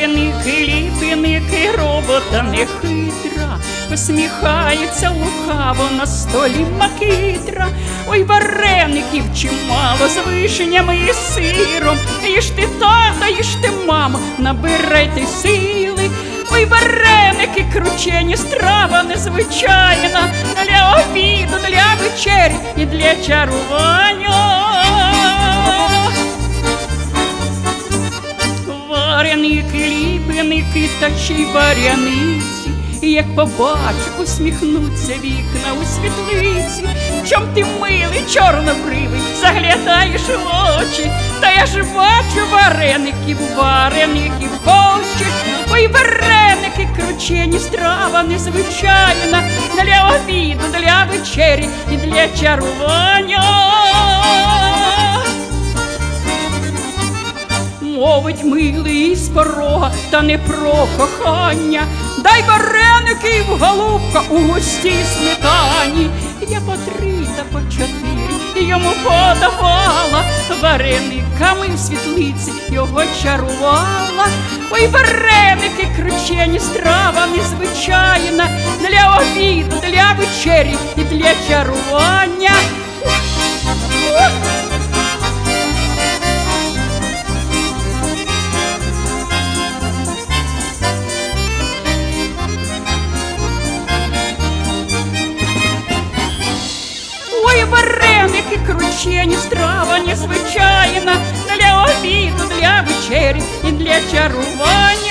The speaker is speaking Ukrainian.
Вареники, ліпіники, робота нехитра, посміхається лукаво на столі макитра. Ой, вареників чимало з вишнями і сиром. Їж ти тата, їж ти мама, набирайте сили. Ой, вареники кручені, страва незвичайна, для обіду, для вечері і для чарування. Вареники, ліпеники та ще варяниці. І як побачу, усміхнуться вікна у світлиці. Чом ти милий, чорнобривий, заглядаєш в очі, та я ж бачу вареників, вареників хочеш. Ой, вареники кручені, страва незвичайна, для обіду, для вечері і для чарування. Мовить милий з порога, та не про кохання. Дай вареників, голубка, у густій сметані. Я по три та по чотири йому подавала, варениками в світлиці його чарувала. Ой, вареники кручені, страва незвичайна, для обіду, для вечері і для чарування. Ой, вареники кручені, страва незвичайна, для обіду, для вечері і для чарування.